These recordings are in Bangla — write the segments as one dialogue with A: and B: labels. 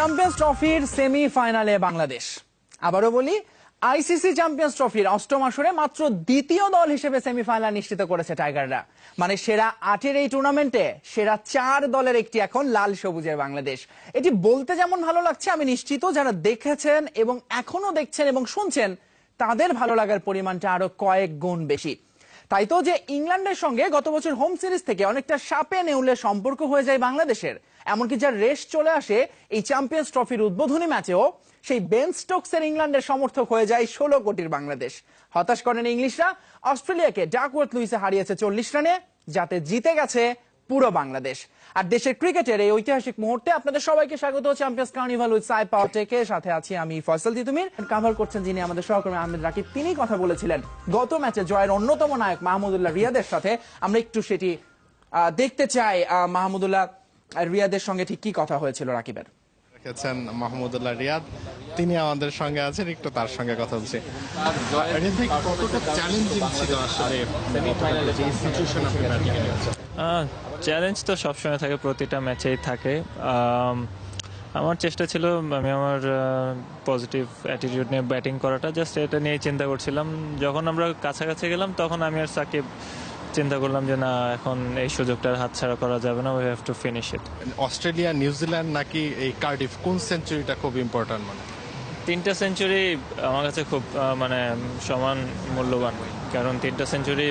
A: চ্যাম্পিয়ন্স ট্রফির সেমি ফাইনালে বাংলাদেশ। আবারও বলি আইসিসি চ্যাম্পিয়ন্স ট্রফির অষ্টম আসরে মাত্র দ্বিতীয় দল হিসেবে সেমিফাইনাল নিশ্চিত করেছে টাইগাররা মানে সেরা আটের এই টুর্নামেন্টে সেরা চার দলের একটি এখন লাল সবুজের বাংলাদেশ। এটি বলতে যেমন ভালো লাগছে, আমি নিশ্চিত যারা দেখেছেন এবং এখনও দেখছেন এবং শুনছেন, তাদের ভালো লাগার পরিমাণটা আরও কয়েক গুণ বেশি। তাই তো যে ইংল্যান্ডের সঙ্গে গত বছর হোম সিরিজ থেকে অনেকটা সাপে নেউলে সম্পর্ক হয়ে যায় বাংলাদেশের। এমনকি যার রেস চলে আসে এই চ্যাম্পিয়ন্স ট্রফির উদ্বোধনী ম্যাচেও, সেই বেন স্টোকসের ইংল্যান্ডের সমর্থক হয়ে যায় ষোলো কোটির বাংলাদেশ। হতাশ করেন ইংলিশরা, অস্ট্রেলিয়াকে ডাকওয়ার্থ লুইসে হারিয়েছে চল্লিশ রানে, যাতে জিতে গেছে পুরো বাংলাদেশ। আর দেশের ক্রিকেটের এই ঐতিহাসিক মুহূর্তে আপনাদের সবাইকে স্বাগত চ্যাম্পিয়ন্স কার্নিভাল উইথ সাই পাওয়ারটেকে সাথে আছি আমি ফয়সাল তিতুমির কাভার করছেন যিনি আমাদের সহকর্মী আহমেদ রাকিব তিনি কথা বলেছিলেন। গত ম্যাচে জয়ের অন্যতম নায়ক মাহমুদুল্লাহ রিয়াদের সাথে আমরা একটু সেটি দেখতে চাই মাহমুদুল্লাহ রিয়াদের সঙ্গে ঠিক কি কথা হয়েছিল রাকিবের?
B: রেখেছেন মাহমুদুল্লাহ রিয়াদ। তিনি আমাদের সঙ্গে আছেন একটু তার সঙ্গে কথা বলছি। চ্যালেঞ্জ
C: তো সবসময় থাকে প্রতিটা ম্যাচেই থাকে। আমার চেষ্টা ছিল আমি আমার পজিটিভ অ্যাটিটিউড নিয়ে ব্যাটিং করাটা। জাস্ট এটা নিয়ে চিন্তা করছিলাম। যখন আমরা কাছাকাছি গেলাম তখন আমি আর সাকিব চিন্তা করলাম যে না এখন এই সুযোগটা হাতছাড়া করা যাবে না we have to finish it
B: Australia New Zealand নাকি এই কার্ডিফ কোন সেঞ্চুরিটা খুব ইম্পর্টেন্ট মানে
C: তিনটা সেঞ্চুরি আমার কাছে খুব মানে সমান মূল্যবান। কারণ তিনটা সেঞ্চুরি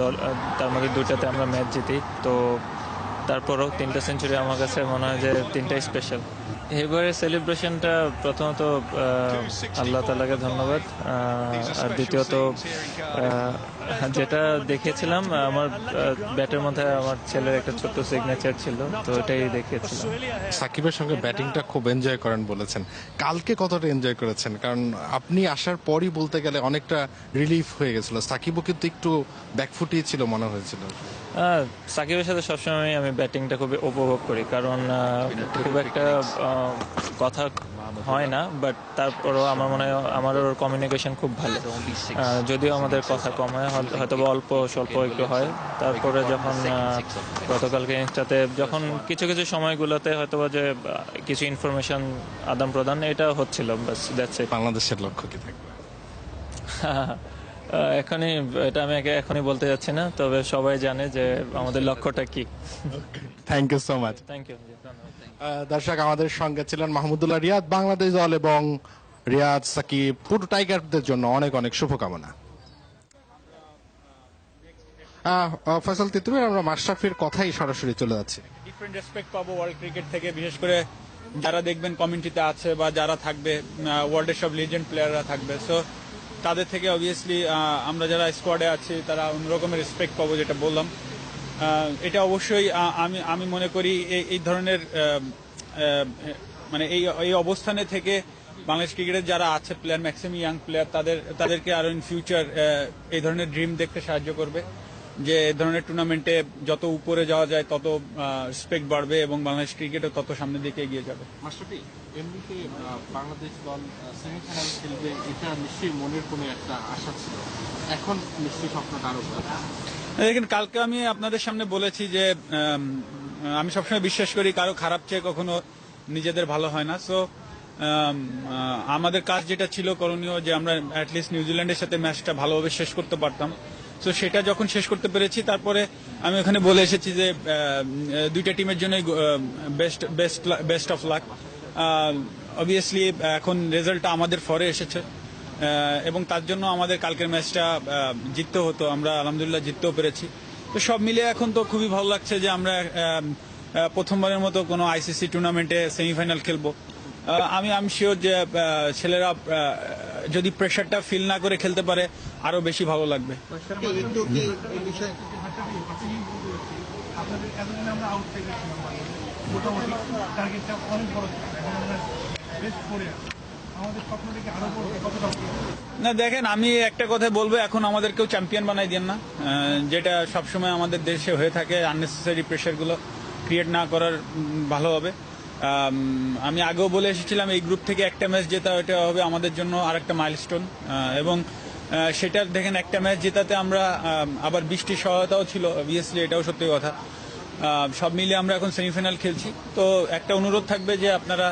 C: দল তার মধ্যে দুটাতে আমরা ম্যাচ জিতি। তো তারপরও তিনটা সেঞ্চুরি আমার কাছে মনে হয় যে তিনটাই স্পেশাল এবারে সেলিব্রেশনটা প্রথমত আল্লাহ তালাকে ধন্যবাদ। আর দ্বিতীয়ত যেটা দেখেছিলাম আমার ব্যাটের মধ্যে আমার ছেলের একটা ছোট্ট সিগনেচার ছিল তো ওটাই দেখিয়েছিলাম।
B: সাকিবের সঙ্গে ব্যাটিংটা খুব এনজয় করেন বলেছেন। কালকে কতটা এনজয় করেছেন? কারণ আপনি আসার পরই বলতে গেলে অনেকটা রিলিফ হয়ে গেছিল। সাকিবও কিন্তু একটু ব্যাকফুটিয়ে ছিল মনে হয়েছিল।
C: সাকিবের সাথে সবসময় আমি ব্যাটিংটা খুবই উপভোগ করি কারণ খুব একটা কথা হয় না বাট তারপরও আমার মনে হয় আমার ওর কমিউনিকেশন খুব ভালো। যদিও আমাদের কথা কম হয় হয়তো- অল্প স্বল্প একটু হয়। তারপরে যখন গতকালকে ইনস্টাতে যখন কিছু কিছু সময়গুলোতে হয়তো যে কিছু ইনফরমেশন আদান প্রদান এটা হচ্ছিল বাস দ্যাটস
B: বাংলাদেশের লক্ষ্য কি থাকবে?
C: এখনই এটা আমি এখনই বলতে যাচ্ছি না তবে সবাই জানে যে আমাদের লক্ষ্যটা কি।
B: Thank you so much
C: thank you
B: দর্শক আমাদের সঙ্গে ছিলেন মাহমুদুল্লাহ রিয়াদ বাংলাদেশ দল এবং রিয়াদ সাকিব পুরো টাইগারদের জন্য অনেক অনেক শুভকামনা। আহ, আহ, তিতুমির আমরা মাশরাফির কথাই সরাসরি চলে যাচ্ছি।
D: ডিফারেন্ট রেসপেক্ট পাবো ওয়ার্ল্ড ক্রিকেট থেকে বিশেষ করে যারা দেখবেন কমিউনিটিতে আছে বা যারা থাকবে ওয়ার্ল্ডের সব লিজেন্ড প্লেয়াররা থাকবে। সো তাদের থেকে অবভিয়াসলি আমরা যারা স্কোয়াডে আছি, তারা অন্যরকমের রেসপেক্ট পাবো যেটা বললাম। এটা অবশ্যই আমি আমি মনে করি এই- ধরনের মানে এই এই অবস্থানে থেকে বাংলাদেশ ক্রিকেটের যারা আছে প্লেয়ার ম্যাক্সিমাম ইয়াং প্লেয়ার তাদের, তাদেরকে আরও ইন ফিউচার এই ধরনের ড্রিম দেখতে সাহায্য করবে। যে এই ধরনের টুর্নামেন্টে যত উপরে যাওয়া যায়, তত রেসপেক্ট বাড়বে এবং বাংলাদেশ ক্রিকেটও তত সামনের দিকে এগিয়ে যাবে।
E: এমনিতে বাংলাদেশ দল সেমিফাইনাল খেলবে, এটা নিশ্চয়ই মনের কোনো একটা আশা ছিল। এখন নিশ্চয়ই স্বপ্নটা আরও।
D: দেখেন, কালকে আমি আপনাদের সামনে বলেছি যে আমি সবসময় বিশ্বাস করি কারও খারাপ চেয়ে কখনো নিজেদের ভালো হয় না। সো আমাদের কাজ যেটা ছিল করণীয় যে আমরা অ্যাটলিস্ট নিউজিল্যান্ডের সাথে ম্যাচটা ভালোভাবে শেষ করতে পারতাম। তো সেটা যখন শেষ করতে পেরেছি, তারপরে আমি ওখানে বলে এসেছি যে দুইটা টিমের জন্যই best best best of luck obviously এখন রেজাল্টটা আমাদের ফরে এসেছে। এবং তার জন্য আমাদের কালকের ম্যাচটা জিততে হতো। আমরা আলহামদুলিল্লাহ জিততেও পেরেছি। তো সব মিলিয়ে এখন তো খুবই ভালো লাগছে যে আমরা প্রথমবারের মতো কোনো আইসিসি টুর্নামেন্টে সেমিফাইনাল খেলব। আমি আমি শিওর যে ছেলেরা যদি প্রেশারটা ফিল না করে খেলতে পারে, আরও বেশি ভালো লাগবে।
F: মোটামুটি টার্গেটটা অনেক বড় আরও
D: না, দেখেন, আমি একটা কথা বলব, এখন আমাদেরকেও চ্যাম্পিয়ন বানাই দেন না। যেটা সবসময় আমাদের দেশে হয়ে থাকে আননেসেসারি প্রেশারগুলো ক্রিয়েট না করার ভালো হবে। আমি আগেও বলে এসেছিলাম, এই গ্রুপ থেকে একটা ম্যাচ জেতা ওটা হবে আমাদের জন্য আরেকটা মাইলস্টোন এবং সেটা দেখেন, একটা ম্যাচ জেতাতে আমরা আবার বৃষ্টির সহায়তাও ছিল অবভিয়াসলি এটাও সত্যি কথা। সব মিলিয়ে আমরা এখন সেমিফাইনাল খেলছি। তো একটা অনুরোধ থাকবে যে আপনারা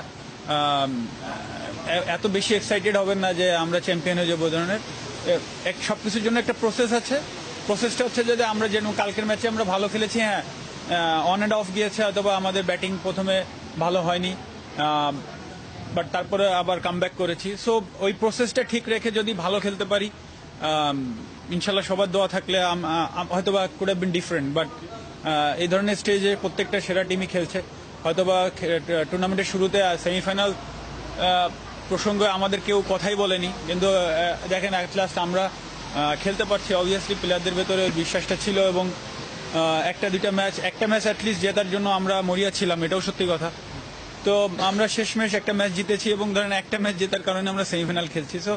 D: এত বেশি এক্সাইটেড হবেন না যে আমরা চ্যাম্পিয়ন হয়ে যাব ধরনের। সব কিছুর জন্য একটা প্রসেস আছে। প্রসেসটা হচ্ছে যদি আমরা যেন কালকের ম্যাচে আমরা ভালো খেলেছি হ্যাঁ অন অ্যান্ড অফ গিয়েছে, অথবা আমাদের ব্যাটিং প্রথমে ভালো হয়নি বাট তারপরে আবার কামব্যাক করেছি। সো ওই প্রসেসটা ঠিক রেখে যদি ভালো খেলতে পারি ইনশাল্লাহ সবার দোয়া থাকলে হয়তোবা could have been different but এই ধরনের স্টেজে প্রত্যেকটা সেরা টিমই খেলছে। হয়তোবা টুর্নামেন্টের শুরুতে সেমিফাইনাল প্রসঙ্গে আমাদের কেউ কথাই বলেনি। কিন্তু দেখেন অ্যাট লাস্ট আমরা খেলতে পারছি। অবভিয়াসলি প্লেয়ারদের ভেতরে বিশ্বাসটা ছিল এবং একটা, দুইটা ম্যাচ একটা ম্যাচ অ্যাটলিস্ট জেতার জন্য আমরা মরিয়া ছিলাম, এটাও সত্যি কথা। তো আমরা শেষমেশ একটা ম্যাচ জিতেছি এবং ধরেন একটা ম্যাচ জেতার কারণে আমরা সেমিফাইনাল খেলছি। সো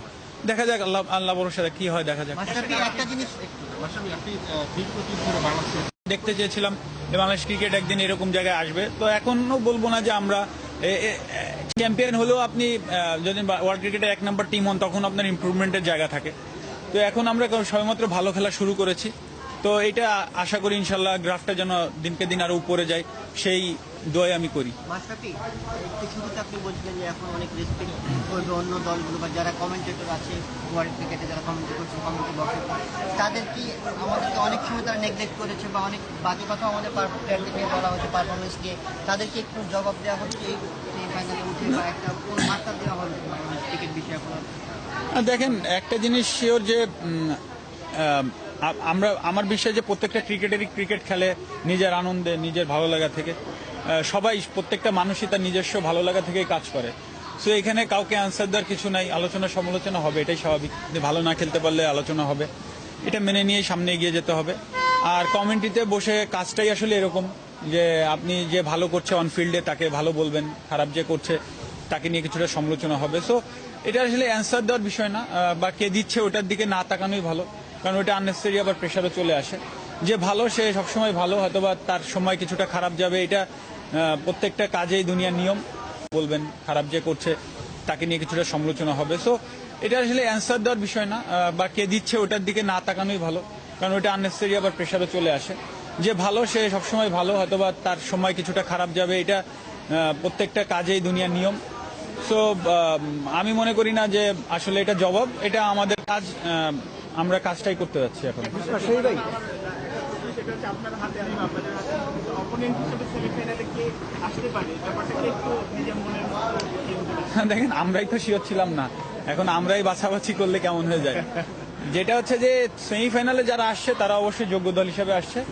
D: দেখা যাক, আল্লাহ আল্লাহ ভরসা, কি হয়, দেখা যাক। দেখতে চেয়েছিলাম বাংলাদেশ ক্রিকেট একদিন এরকম জায়গায় আসবে। তো এখনও বলব না যে আমরা চ্যাম্পিয়ন হলেও আপনি যদি ওয়ার্ল্ড ক্রিকেটের এক নম্বর টিম হন, তখন আপনার ইম্প্রুভমেন্টের জায়গা থাকে। তো এখন আমরা সবেমাত্র ভালো খেলা শুরু করেছি। তো এটা আশা করি ইনশাল্লাহ গ্রাফটা যেন দিনকে দিন আরও উপরে যায় সেই দোয়াই আমি করি।
G: আপনি বলছিলেন যে এখন অনেক রেসপেক্ট করবে অন্য দলগুলো বা যারা কমেন্টেটর আছে ওয়ার্ল্ড ক্রিকেটে যারা কমেন্ট করছে কমেন্টে বসে তাদের কি আমাদেরকে অনেক সময় তারা নেগলেক্ট করেছে বা অনেক বাজে কথা আমাদের বলা হচ্ছে পারফরমেন্স দিয়ে তাদেরকে একটু জবাব দেওয়া হচ্ছে এই ফাইনালে উঠে বা একটা কোন বার্তা দেওয়া হবে ক্রিকেট বিষয়ে কোনো?
D: আর দেখেন একটা জিনিস শিওর যে আমরা, আমার বিশ্বাস যে প্রত্যেকটা ক্রিকেটারই ক্রিকেট খেলে নিজের আনন্দে, নিজের ভালো লাগা থেকে সবাই, প্রত্যেকটা মানুষই তার নিজস্ব ভালো লাগা থেকেই কাজ করে। সো এখানে কাউকে অ্যান্সার দেওয়ার কিছু নাই, আলোচনা সমালোচনা হবে, এটাই স্বাভাবিক। যে ভালো না খেলতে পারলে আলোচনা হবে। এটা মেনে নিয়ে সামনে এগিয়ে যেতে হবে। আর কমেন্ট্রিতে বসে কাজটাই আসলে এরকম, যে আপনি যে ভালো করছে অন ফিল্ডে তাকে ভালো বলবেন, খারাপ যে করছে, তাকে নিয়ে কিছুটা সমালোচনা হবে। সো এটা আসলে অ্যান্সার দেওয়ার বিষয় না বা কে দিচ্ছে ওটার দিকে না তাকানোই ভালো। কারণ ওটা আননেসেসারি আবার প্রেশারও চলে আসে। যে ভালো, সে সবসময় ভালো, হয়তোবা তার সময় কিছুটা খারাপ যাবে, এটা প্রত্যেকটা কাজেই দুনিয়ার নিয়ম। বলবেন, খারাপ যে করছে, তাকে নিয়ে কিছুটা সমালোচনা হবে। সো এটা আসলে অ্যান্সার দেওয়ার বিষয় না বা কে দিচ্ছে ওটার দিকে না তাকানোই ভালো, কারণ ওটা আননেসেসারি আবার প্রেশারও চলে আসে। যে ভালো, সে সবসময় ভালো, হয়তোবা তার সময় কিছুটা খারাপ যাবে, এটা প্রত্যেকটা কাজেই দুনিয়ার নিয়ম। সো আমি মনে করি না যে আসলে এটা জবাব, এটা আমাদের কাজ আমরা কাজটাই করতে যাচ্ছি এখন। দেখেন আমরাই তো শিওর ছিলাম না। এখন আমরাই বাছাবাছি করলে কেমন হয়ে যায়? যেটা হচ্ছে যে সেমিফাইনালে যারা আসছে তারা অবশ্যই যোগ্য দল হিসেবে আসছে।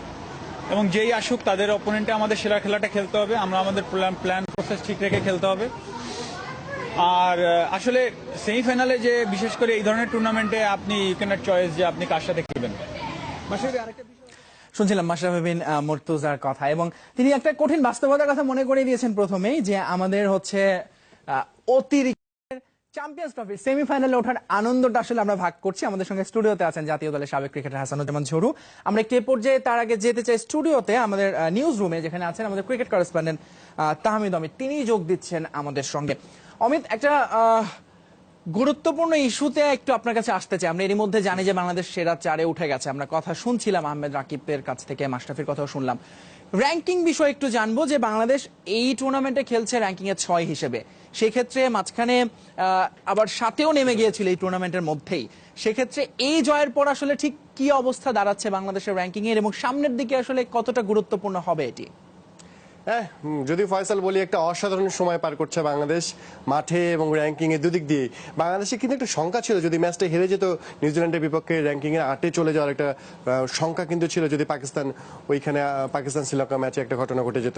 D: এবং যেই আসুক তাদের অপোনেন্টে আমাদের সেরা খেলাটা খেলতে হবে। আমরা আমাদের প্ল্যান প্রসেস ঠিক রেখে খেলতে হবে। আর আসলে সেমিফাইনালে যে বিশেষ করে এই ধরনের টুর্নামেন্টে আপনি ইউ চয়েস যে আপনি কার সাথে খেলবেন?
A: শুনছিলাম আহ, মুর্তুজার কথা এবং তিনি একটা কঠিন বাস্তবতার কথা মনে করে দিয়েছেন প্রথমেই যে আমাদের হচ্ছে অতিরিক্ত চ্যাম্পিয়ন্স ট্রফির সেমিফাইনালে ওঠার আনন্দটা আসলে আমরা ভাগ করছি। আমাদের সঙ্গে স্টুডিওতে আছেন জাতীয় দলের সাবেক ক্রিকেটার হাসানুজ্জামান ঝরু। আমরা একটি পর্যায়ে তার আগে যেতে চাই স্টুডিওতে আমাদের নিউজ রুমে যেখানে আছেন আমাদের ক্রিকেট করেসপন্ডেন্ট তাহমিদ অমিত। তিনি যোগ দিচ্ছেন আমাদের সঙ্গে। অমিত, একটা গুরুত্বপূর্ণ ইস্যুতে একটু আপনার কাছে আসতে চাই। আমরা এর মধ্যে জানি যে বাংলাদেশ সেরা চারে উঠে গেছে। আমরা কথা শুনছিলাম আহমেদ রাকিবের কাছ থেকে, মাশরাফির কথাও শুনলাম। র্যাঙ্কিং বিষয়ে একটু জানব যে বাংলাদেশ এই টুর্নামেন্টে খেলছে র্যাঙ্কিং এ ছয় হিসেবে। সেক্ষেত্রে মাঝখানে আবার সাথেও নেমে গিয়েছিল এই টুর্নামেন্টের মধ্যেই। সেক্ষেত্রে এই জয়ের পর আসলে ঠিক কি অবস্থা দাঁড়াচ্ছে বাংলাদেশের র্যাঙ্কিং এর এবং সামনের দিকে আসলে কতটা গুরুত্বপূর্ণ হবে এটি?
H: হ্যাঁ যদি ফয়সাল বলি, একটা অসাধারণ সময় পার করছে বাংলাদেশ মাঠে এবং র্যাঙ্কিং এর দুদিক দিয়ে বাংলাদেশে কিন্তু একটা শঙ্কা ছিল, যদি ম্যাচটা হেরে যেত, নিউজিল্যান্ডের বিপক্ষে র্যাঙ্কিং এর আটে চলে যাওয়ার একটা শঙ্কা কিন্তু ছিল, যদি পাকিস্তান ওইখানে পাকিস্তান শ্রীলঙ্কা ম্যাচে একটা ঘটনা ঘটে যেত।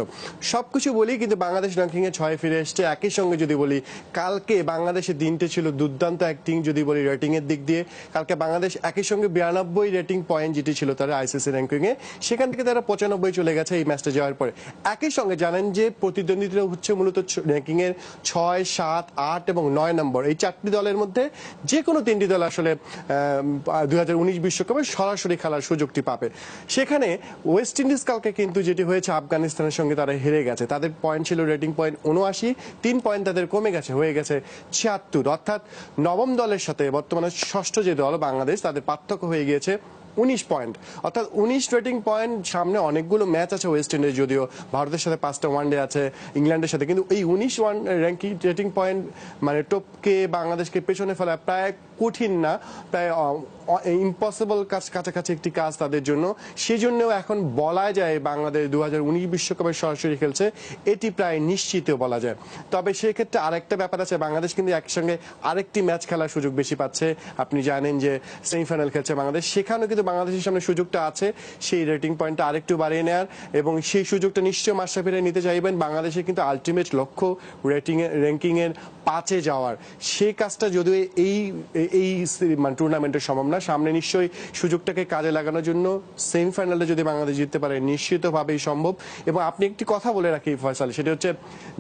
H: সবকিছু বলি, কিন্তু বাংলাদেশ র্যাঙ্কিং এ ছয় ফিরে এসছে। একই সঙ্গে যদি বলি, কালকে বাংলাদেশের দিনটি ছিল দুর্দান্ত অ্যাক্টিং যদি বলি রেটিং এর দিক দিয়ে। কালকে বাংলাদেশ একই সঙ্গে বিরানব্বই রেটিং পয়েন্ট যেটি ছিল তারা আইসিসি র্যাঙ্কিং এ সেখান থেকে তারা পঁচানব্বই চলে গেছে এই ম্যাচটা যাওয়ার পরে। একই সঙ্গে জানেন যে প্রতিদ্বন্দ্বিতা হচ্ছে মূলত র্যাঙ্কিং এর ছয়, সাত, আট এবং নয় নম্বর। এই চারটি দলের মধ্যে যে কোনো তিনটি দল আসলে দুই হাজার উনিশ বিশ্বকাপে সরাসরি খেলার সুযোগটি পাবে। সেখানে ওয়েস্ট ইন্ডিজ কালকে কিন্তু যেটি হয়েছে, আফগানিস্তানের সঙ্গে তারা হেরে গেছে। তাদের পয়েন্ট ছিল রেটিং পয়েন্ট উনআশি তিন পয়েন্ট তাদের কমে গেছে, হয়ে গেছে ছিয়াত্তর। অর্থাৎ নবম দলের সাথে বর্তমানে ষষ্ঠ যে দল, বাংলাদেশ, তাদের পার্থক্য হয়ে গিয়েছে উনিশ পয়েন্ট। অর্থাৎ উনিশ রেটিং পয়েন্ট সামনে অনেকগুলো ম্যাচ আছে ওয়েস্ট ইন্ডিজ যদিও ভারতের সাথে পাঁচটা ওয়ানডে আছে, ইংল্যান্ডের সাথে। কিন্তু এই উনিশ ওয়ান র্যাঙ্কিং রেটিং পয়েন্ট মানে টপকে বাংলাদেশকে পেছনে ফেলা প্রায় কঠিন না, প্রায় ইম্পসিবল কাজ কাছাকাছি একটি কাজ তাদের জন্য। সেই জন্যও এখন বলা যায় বাংলাদেশ দু হাজার উনিশ বিশ্বকাপে সরাসরি খেলছে। এটি প্রায় নিশ্চিত বলা যায়। তবে সেক্ষেত্রে আরেকটা ব্যাপার আছে, বাংলাদেশ কিন্তু একসঙ্গে আরেকটি ম্যাচ খেলার সুযোগ বেশি পাচ্ছে। আপনি জানেন যে সেমিফাইনাল খেলছে বাংলাদেশ। সেখানেও কিন্তু বাংলাদেশের সামনে সুযোগটা আছে। সেই রেটিং পয়েন্টটা আরেকটু বাড়িয়ে নেওয়ার এবং সেই সুযোগটা নিশ্চয় নিশ্চয়ই মাস্টারফিরে নিতে চাইবেন। বাংলাদেশের কিন্তু আলটিমেট লক্ষ্য রেটিং র্যাঙ্কিং এর পাঁচে যাওয়ার। সেই কাজটা যদিও এই এই মানে টুর্নামেন্টের সম্ভব না। সামনে নিশ্চয়ই সুযোগটাকে কাজে লাগানোর জন্য সেমিফাইনালে যদি বাংলাদেশ জিততে পারে, নিশ্চিতভাবেই সম্ভব। এবং আপনি একটি কথা বলে রাখি, ফয়সাল, সেটা হচ্ছে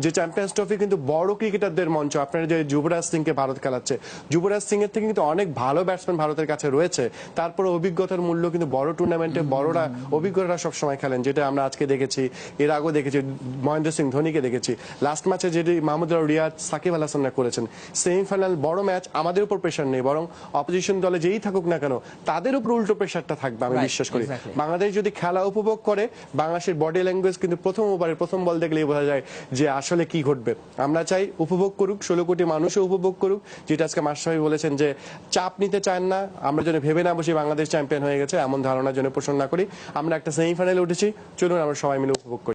H: যে চ্যাম্পিয়ন্স ট্রফি কিন্তু বড় ক্রিকেটারদের মঞ্চ। আপনারা যে যুবরাজ সিংকে ভারত খেলাচ্ছে, যুবরাজ সিং এর থেকে কিন্তু অনেক ভালো ব্যাটসম্যান ভারতের কাছে রয়েছে। তারপরে অভিজ্ঞতার মূল্য কিন্তু বড় টুর্নামেন্টে বড়রা অভিজ্ঞতা সবসময় খেলেন, যেটা আমরা আজকে দেখেছি, এর আগেও দেখেছি, মহেন্দ্র সিং ধোনিকে দেখেছি। লাস্ট ম্যাচে যেটি মাহমুদ রিয়াজ, সাকিব আল হাসানরা করেছেন। সেমিফাইনাল বড় ম্যাচ আমাদের উপর প্রেশার নেই বরং অপোজিশন দলে যেই থাকুক না কেন তাদের উপর উল্টো প্রেশারটা থাকবে আমি বিশ্বাস করি। বাংলাদেশ যদি খেলা উপভোগ করে বাংলাদেশের বডি ল্যাঙ্গুয়েজ কিন্তু প্রথম ওভারে প্রথম বল দেখলেই বোঝা যায় যে আসলে কি ঘটবে। আমরা চাই উপভোগ করুক ষোলো কোটি মানুষও উপভোগ করুক যেটা আজকে মাস্টার বলেছেন যে চাপ নিতে চান না আমরা যেন ভেবে না বসে বাংলাদেশ চ্যাম্পিয়ন হয়ে গেছে এমন ধারণার জন্য পোষণ না করি। আমরা একটা সেমিফাইনালে উঠেছি চলুন আমরা সবাই মিলে উপভোগ করি।